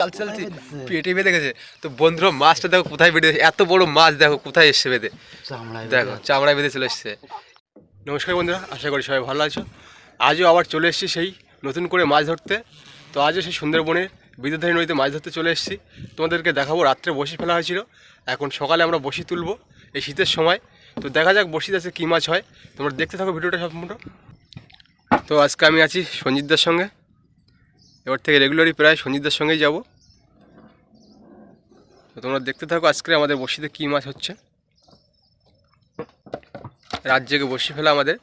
চালতে চালতে পেটে বেঁধে গেছে তো বন্ধুরা মাছটা দেখো কোথায় বেঁধে এত বড় মাছ দেখো কোথায় এসছে বেঁধে? দেখো চামড়ায় বেঁধে চলে এসছে। নমস্কার বন্ধুরা আশা করি সবাই ভালো আছো। আজও আবার চলে এসেছি সেই নতুন করে মাছ ধরতে। তো আজও সেই সুন্দরবনের বিদ্যুৎধারী নদীতে মাছ ধরতে চলে এসেছি। তোমাদেরকে দেখাবো রাত্রে বসি ফেলা হয়েছিল। এখন সকালে আমরা বসি তুলবো এই শীতের সময়। তো দেখা যাক বসিতে আছে কী মাছ হয়। তোমরা দেখতে থাকো ভিডিওটা সম্পূর্ণ। তো আজকে আমি আছি সঞ্জিতদার সঙ্গে। এবার থেকে রেগুলারই প্রায় সঞ্জিতদার সঙ্গেই যাব। তোমরা দেখতে থাকো আজকে আমাদের বসিতে কী মাছ হচ্ছে। রাত জেগে বসি ফেলা আমাদের।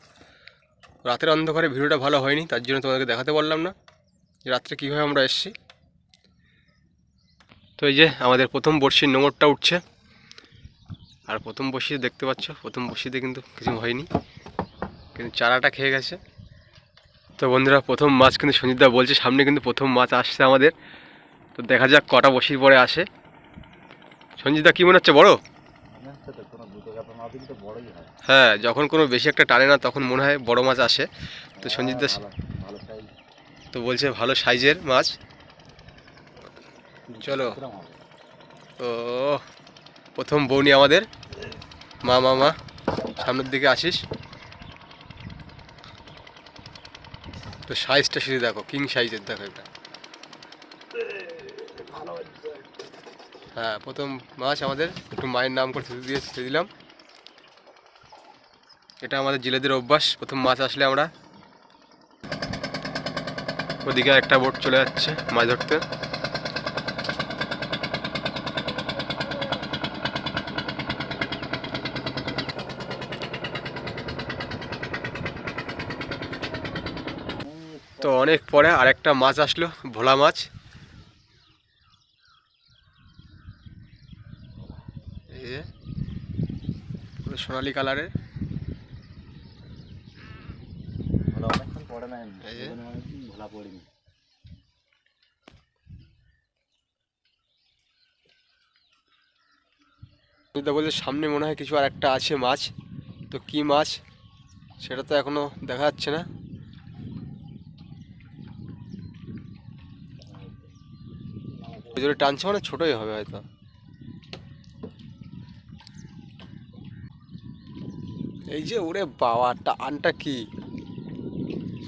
রাতের অন্ধকারে ভিডিওটা ভালো হয়নি, তার জন্য তোমাদেরকে দেখাতে পারলাম না। যে রাত্রে কীভাবে আমরা এসেছি। তো এই যে আমাদের প্রথম বড়শির নোংরটা উঠছে। আর প্রথম বসিতে দেখতে পাচ্ছ, প্রথম বসিতে কিন্তু কিছু হয়নি। কিন্তু চারাটা খেয়ে গেছে। তো বন্ধুরা, প্রথম মাছ কিন্তু সঞ্জিতদা বলছে, সামনে কিন্তু প্রথম মাছ আসছে আমাদের। তো দেখা যাক কটা বসির পরে আসে। সঞ্জিতদা কী মনে হচ্ছে? বড়? হ্যাঁ। যখন কোনো বেশি একটা টানে না তখন মনে হয় বড় মাছ আসে। তো সঞ্জিতদা তো বলছে ভালো সাইজের মাছ। চলো। ও প্রথম বৌনি আমাদের। মা মা মা সামনের দিকে আসিস। তো সাইজটা শুধু দেখো কিং সাইজের দেখো এটা। হ্যাঁ প্রথম মাছ আমাদের একটু মায়ের নাম করে দিয়ে ছেড়ে দিলাম। এটা আমাদের জেলেদের অভ্যাস, প্রথম মাছ আসলে আমরা ওদিকে একটা বোট চলে যাচ্ছে মাছ ধরতে। তো অনেক পরে আরেকটা মাছ আসলো, ভোলা মাছ এই যে পুরো সোনালি কালারের। বলছে সামনে মনে হয় কিছু আর একটা আছে মাছ। তো কি মাছ? সেটা তো এখনও দেখা যাচ্ছে না। জোরে টানছে মানে ছোটই হবে হয়তো। এই যে ওরে বাবা, টানটা কি?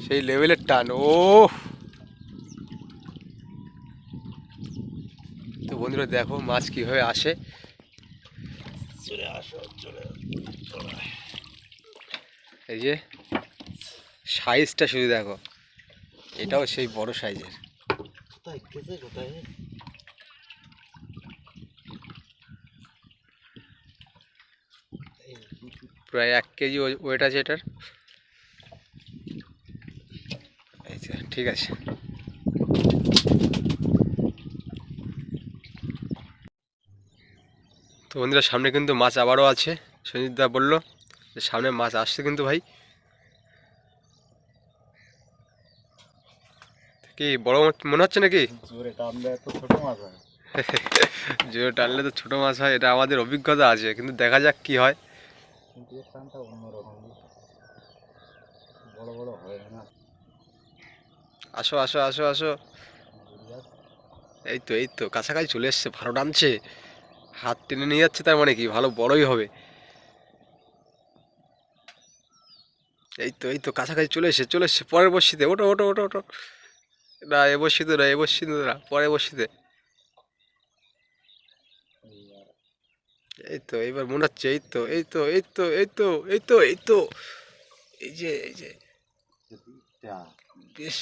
সেই লেভেলের টান ও তো বন্ধুরা, দেখো মাছ কীভাবে আসে। চলে এই যে সাইজটা শুধু দেখো, এটাও সেই বড় সাইজের প্রায় এক কেজি ওয়েট আছে এটার। এই যে ঠিক আছে। তো বন্ধুরা সামনে কিন্তু মাছ আবারও আছে। সঞ্জিতদা বলল যে সামনে মাছ আসছে কিন্তু ভাই। কি বড় মাছ মনে হচ্ছে নাকি? জোরে টানলে তো ছোট মাছ হয়। জোরে টানলে তো ছোটো মাছ হয় এটা আমাদের অভিজ্ঞতা আছে কিন্তু দেখা যাক কি হয়। কিন্তু এর টানটা অন্যরকম বড় বড় হয় না আসো আসো আসো আসো। এই তো এই তো, কাছাকাছি চলে এসছে, ভালো টানছে। হাত টেনে নিয়ে যাচ্ছে তার মানে কি? ভালো বড়ই হবে। এই তো এই তো, কাছাকাছি চলে এসে চলে এসছে। পরের বসিতে ওটো ওটো ওটো ওটো না, এ বসিতে না, এ বসিতে না পরে বসিতে। এই তো এইবার মনে হচ্ছে এই তো এই তো এই তো এই তো এই তো এই তো এই যে এই যে। বেশ।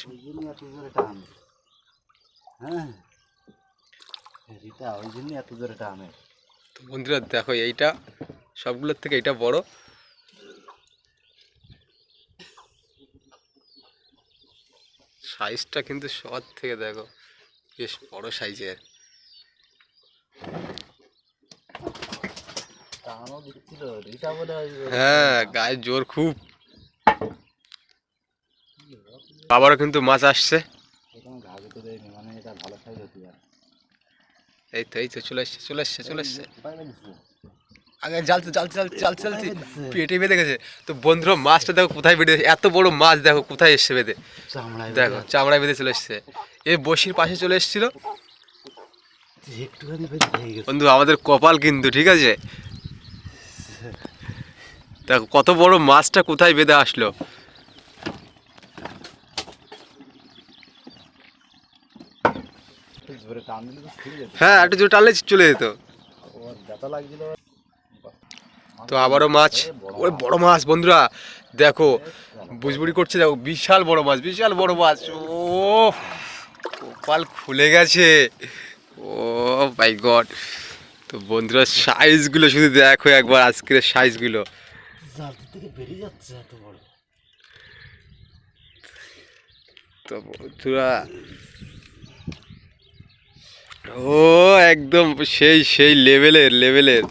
হ্যাঁ বন্ধুরা, দেখো এইটা, সবগুলোর থেকে এটা বড়। সাইজটা কিন্তু সবার থেকে দেখো, বেশ বড় সাইজের টানও দিচ্ছিল রিটা বলে ওই হ্যাঁ গায়ে জোর খুব। আবারও কিন্তু মাছ আসছে। এই তো এই তো চলে এসছে চলে এসছে চলে এসছে। আগে পেটে বেঁধে গেছে। তো বন্ধুরা মাছটা দেখো কোথায় বেঁধে এত বড় মাছ দেখো কোথায় এসছে বেঁধে। দেখো চামড়ায় বেঁধে চলে এসছে। এ বসির পাশে চলে এসেছিল। বন্ধু আমাদের কপাল কিন্তু ঠিক আছে? দেখো, কত বড় মাছটা কোথায় বেঁধে আসলো। হ্যাঁ একটু জোর টানলে চলে যেত। তো আবারও মাছ। ওই বড় মাছ বন্ধুরা, দেখো, বুঝবুড়ি করছে, দেখো, বিশাল বড় মাছ, বিশাল বড় মাছ। ও, কপাল খুলে গেছে। ও মাই গড তো বন্ধুরা সাইজগুলো শুধু দেখো একবার আজকের সাইজগুলো জাল থেকে বেরিয়ে যাচ্ছে এত বড়। তো বন্ধুরা ও একদম সেই সেই লেভেলের লেভেলের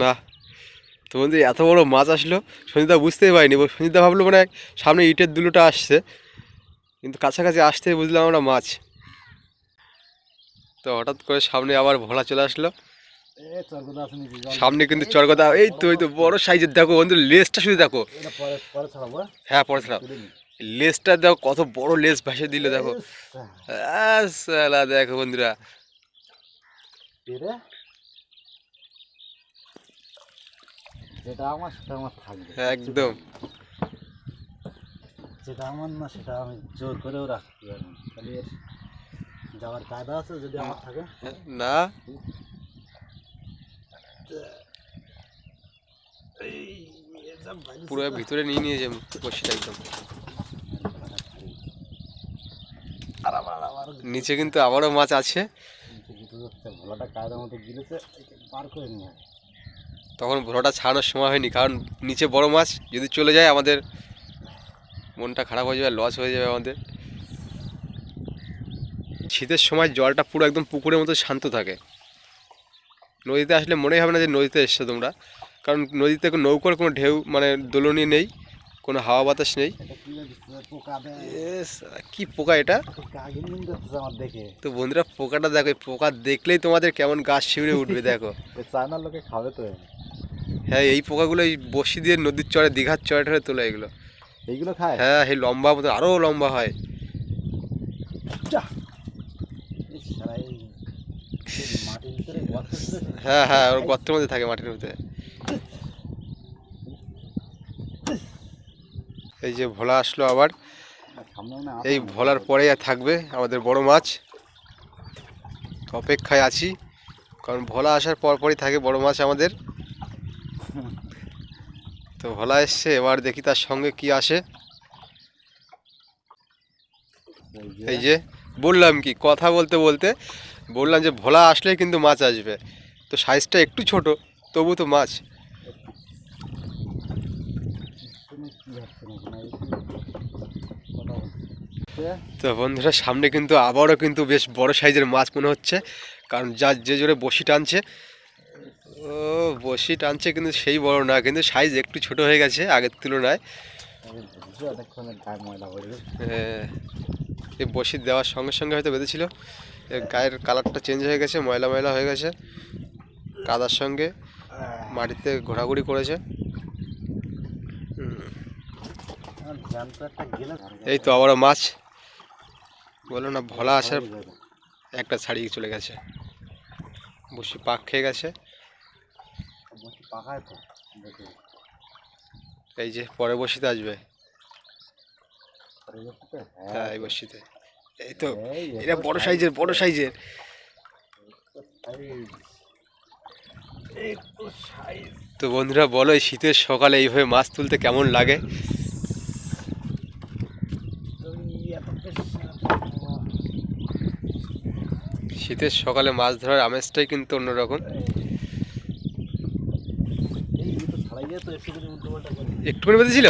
না তো বন্ধু এত বড় মাছ আসলো সঞ্জিতা বুঝতেই পারিনি। সঞ্জিতা ভাবলো মানে সামনে ইটের দুলোটা আসছে কিন্তু কাছাকাছি আসতে বুঝলাম আমরা মাছ। তো হঠাৎ করে সামনে আবার ভোলা চলে আসলো। সামনে কিন্তু চরকদা এই তো এই তো বড় সাইজের দেখো বন্ধু লেজটা শুধু দেখো। পরে পরে হ্যাঁ? হ্যাঁ পরে ছাড়াও নি লেজটা দেখো কত বড় লেজ ভাসে দিল দেখো। সালা দেখো বন্ধুরা। একদম। যেটা আমার না সেটা আমি জোর করেও রাখতে এর যাওয়ার কায়দা আছে যদি আমার থাকে। না। পুরো ভিতরে নিয়ে নিয়েছে বসিটা একদম। নিচে কিন্তু আবারও মাছ আছে। ভোলাটা কায়দার মতো গিলেছে পার করে নিয়ে তখন ভোলাটা ছাড়ানোর সময় হয়নি কারণ নিচে বড় মাছ যদি চলে যায় আমাদের মনটা খারাপ হয়ে যাবে লস হয়ে যাবে আমাদের। শীতের সময় জলটা পুরো একদম পুকুরের মতো শান্ত থাকে। নদীতে আসলে মনেই হবে না যে নদীতে এসছো তোমরা। কারণ নদীতে নৌকার কোনো ঢেউ মানে দোলনি নেই কোনো হাওয়া বাতাস নেই। কি পোকা এটা? তো বন্ধুরা পোকাটা দেখো পোকা দেখলেই তোমাদের কেমন গাছ শিউরে উঠবে দেখো। চায়নার লোকে খাবে তো হ্যাঁ এই পোকাগুলো এই বসি দিয়ে নদীর চড়ে দীঘার চড়ে টড়ে তোলে এগুলো। এইগুলো খায়? হ্যাঁ এই লম্বা মতো আরও লম্বা হয় যা এই শালা এই এই মাটির ভিতরে গর্ত ছিল হ্যাঁ হ্যাঁ ওর গর্তের মধ্যে থাকে মাটির মধ্যে। এই যে ভোলা আসলো আবার। এই ভোলার আর থাকবে আমাদের বড় মাছ। অপেক্ষায় আছি, কারণ ভোলা আসার পর পরই থাকে বড় মাছ আমাদের। তো ভোলা এসছে, এবার দেখি তার সঙ্গে কি আসে। এই যে বললাম কি, কথা বলতে বলতে বললাম যে ভোলা আসলেই কিন্তু মাছ আসবে। তো সাইজটা একটু ছোট তবু তো মাছ। তো বন্ধুরা সামনে কিন্তু আবারও কিন্তু বেশ বড় সাইজের মাছ মনে হচ্ছে কারণ যা যে জোরে বসি টানছে ও বসি টানছে কিন্তু সেই বড় না কিন্তু সাইজ একটু ছোট হয়ে গেছে আগের তুলনায়। হ্যাঁ, এই বসি দেওয়ার সঙ্গে সঙ্গে হয়তো বেঁধেছিল। গায়ের কালারটা চেঞ্জ হয়ে গেছে ময়লা ময়লা হয়ে গেছে। কাদার সঙ্গে মাটিতে ঘোরাঘুরি করেছে। এই তো আবারও মাছ। বলল না ভোলা আসার একটা ছাড়িয়ে চলে গেছে। বসি পাক খেয়ে গেছে। এই যে পরে বসিতে আসবে। তো? হ্যাঁ এই বসিতে। এই তো এই, এটা বড় সাইজের বড় সাইজের। এই তো বন্ধুরা বলো এই শীতের সকালে এইভাবে মাছ তুলতে কেমন লাগে? শীতের সকালে মাছ ধরার আমেজটাই কিন্তু অন্যরকম। এই তো ছাড়াইয়া তো এসে যদি উল্টো একটুখানি বেঁধেছিল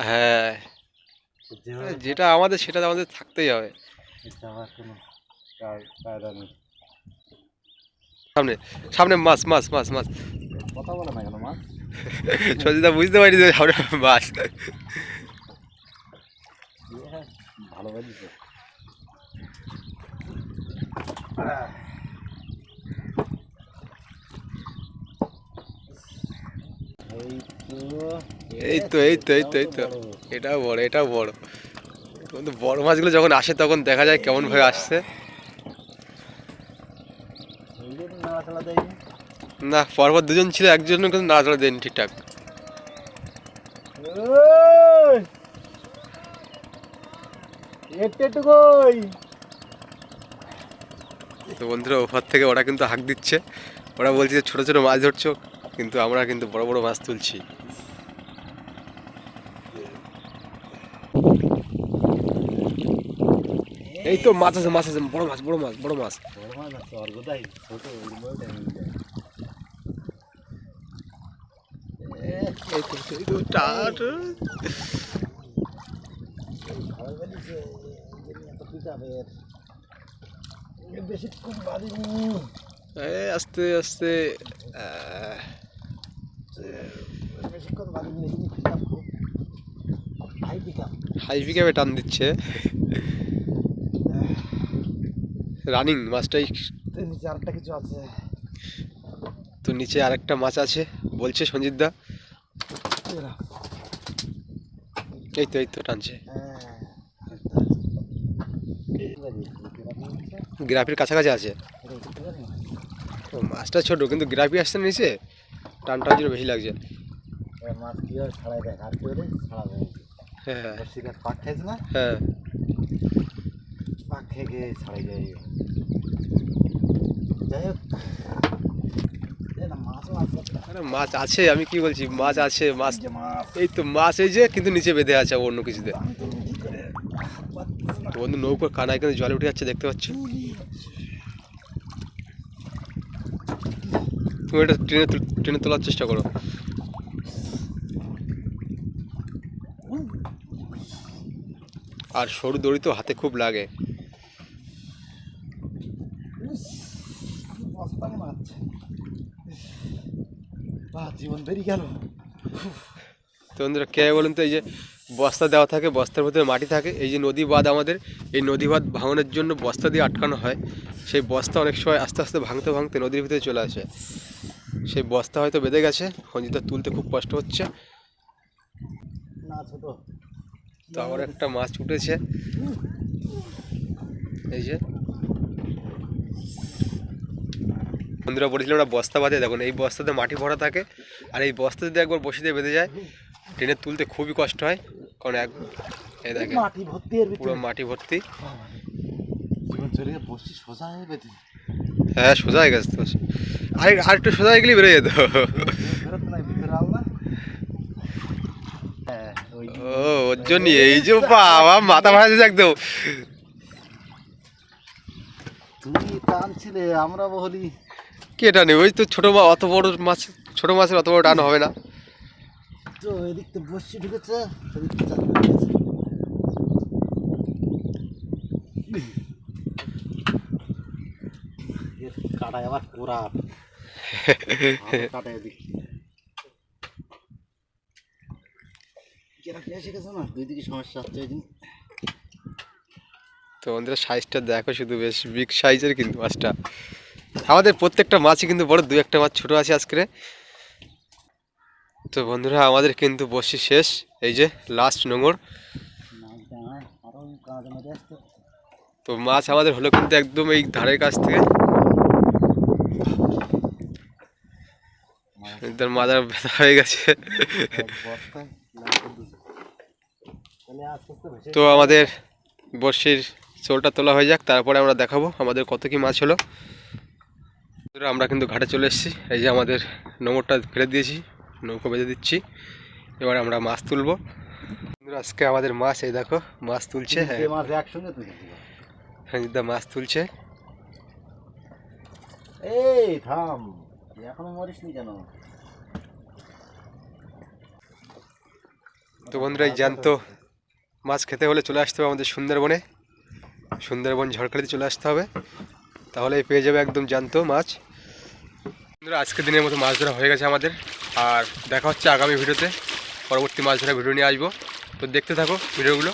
হ্যাঁ। যেটা হ্যাঁ যেটা আমাদের সেটা আমাদের থাকতেই হবে। সামনে সামনে মাছ মাছ মাছ মাছ। কথা বলে না কেন মা সজিদা বুঝতে পারি যে সামনে মাছ। ভালো বাজিছে এই তো এই তো এই তো এই তো। বড় এটাও বড়। কিন্তু মাছগুলো যখন আসে, তখন দেখা যায় কেমন ভাবে আসছে। না, পরপর দুজন ছিল, একজন কিন্তু নাড়াচাড়া দেয়নি ঠিকঠাক। বন্ধুরা, ওপর থেকে ওরা কিন্তু হাঁক দিচ্ছে। ওরা বলছে যে ছোটো ছোটো মাছ ধরছো। কিন্তু আমরা কিন্তু বড় বড় মাছ তুলছি এই তো মাছ আছে মাছ আছে বড় মাছ বড় মাছ বড় মাছ আস্তে আস্তে আহ, বেশিক্ষণ বাঁধিনি এই জন্য পিকাপ খুব হাই পিকাপ টান দিচ্ছে। রানিং মাছটাই নিচে আরেকটা কিছু আছে তো নিচে আরেকটা মাছ আছে, বলছে সঞ্জিত দা। এই তো এই তো, টানছে। গ্রাফির কাছাকাছি আছে। মাছটা ছোট, কিন্তু গ্রাফি আসছে নিচে? টানটার জন্য বেশি লাগছে। মাছ ছাড়াই দেয়? আর কি হলে ছাড়া যায় হ্যাঁ। শিকার পাক খাইছে না? হ্যাঁ। পাক খেয়ে ছাড়াই যাই হোক। মাছ আছে আমি কি বলছি? মাছ আছে মাছ এই তো মাছ এই যে কিন্তু নিচে বেঁধে আছে অন্য কিছুতে। বন্ধু নৌকোর কানায় কিন্তু জলে উঠে যাচ্ছে দেখতে পাচ্ছ? তুমি এটা ট্রেনে ট্রেনে তোলার চেষ্টা করো। আর সরু দড়ি তো হাতে খুব লাগে। জীবন তো বন্ধুরা, কে বলুন তো, এই যে বস্তা দেওয়া থাকে, বস্তার ভিতরে মাটি থাকে, এই যে নদী বাঁধ আমাদের, এই নদী বাঁধ ভাঙানোর জন্য বস্তা দিয়ে আটকানো হয়। সেই বস্তা অনেক সময় আস্তে আস্তে ভাঙতে ভাঙতে নদীর ভিতরে চলে আসে। সেই বস্তা হয়তো বেঁধে গেছে সঞ্জিতা তুলতে খুব কষ্ট হচ্ছে। তো আবার একটা মাছ উঠেছে। এই যে। বন্ধুরা বলেছিলাম ওরা বস্তা বাঁধে। দেখুন এই বস্তাতে মাটি ভরা থাকে আর এই বস্তা যদি একবার বসে দিয়ে বেঁধে যায় ট্রেনে তুলতে খুবই কষ্ট হয়। কারণ এক এই ভর্তি পুরো মাটি ভর্তি। সোজা হয়ে বেঁধে। হ্যাঁ সোজা হয়ে গেছে তো। আর আর একটু সোজা হয়ে গেলে বেরোয় যেত। ও ওর জন্য এই যে বাবা মাথা ভাড়া দিয়েছে একদম। তুমি টানছিলে আমরা বলি। কে টানে? ওই তো ছোটো অত বড় মাছ ছোটো মাছের অত বড় টান হবে না। তো এদিক তো বসছি ঢুকেছে এদিক তো চাকরি ঢুকেছে এর কাটায় আবার কোরাত কাটায় দেখি কেনা খেয়ে না দুই দিকে সমস্যা হচ্ছে ওই তো বন্ধুরা সাইজটা দেখো শুধু বেশ বিগ সাইজের কিন্তু মাছটা। আমাদের প্রত্যেকটা মাছই কিন্তু বড় দু একটা মাছ ছোটো আছে আজকে তো বন্ধুরা আমাদের কিন্তু বসি শেষ। এই যে লাস্ট নোংর তো মাছ আমাদের হলো কিন্তু একদম এই ধারের কাছ থেকে। একদম মাজার ব্যথা হয়ে গেছে তো আমাদের বর্ষির চোলটা তোলা হয়ে যাক তারপরে আমরা দেখাবো আমাদের কত কি মাছ হলো আমরা কিন্তু ঘাটে চলে এসেছি এই যে আমাদের নোংরটা ফেলে দিয়েছি নৌকো বেঁধে দিচ্ছি এবার আমরা মাছ তুলবো আজকে আমাদের মাছ এই দেখো মাছ তুলছে হ্যাঁ মাছ তুলছে এই থাম তো বন্ধুরা, এই জ্যান্ত মাছ খেতে হলে চলে আসতে হবে আমাদের সুন্দরবনে। সুন্দরবন ঝড়খালিতে চলে আসতে হবে। তাহলে পেয়ে যাবে একদম জ্যান্ত মাছ। বন্ধুরা, আজকের দিনের মতো মাছ ধরা হয়ে গেছে আমাদের। আর দেখা হচ্ছে আগামী ভিডিওতে। পরবর্তী মাছ ধরা ভিডিও নিয়ে আসব। তো দেখতে থাকো ভিডিওগুলো।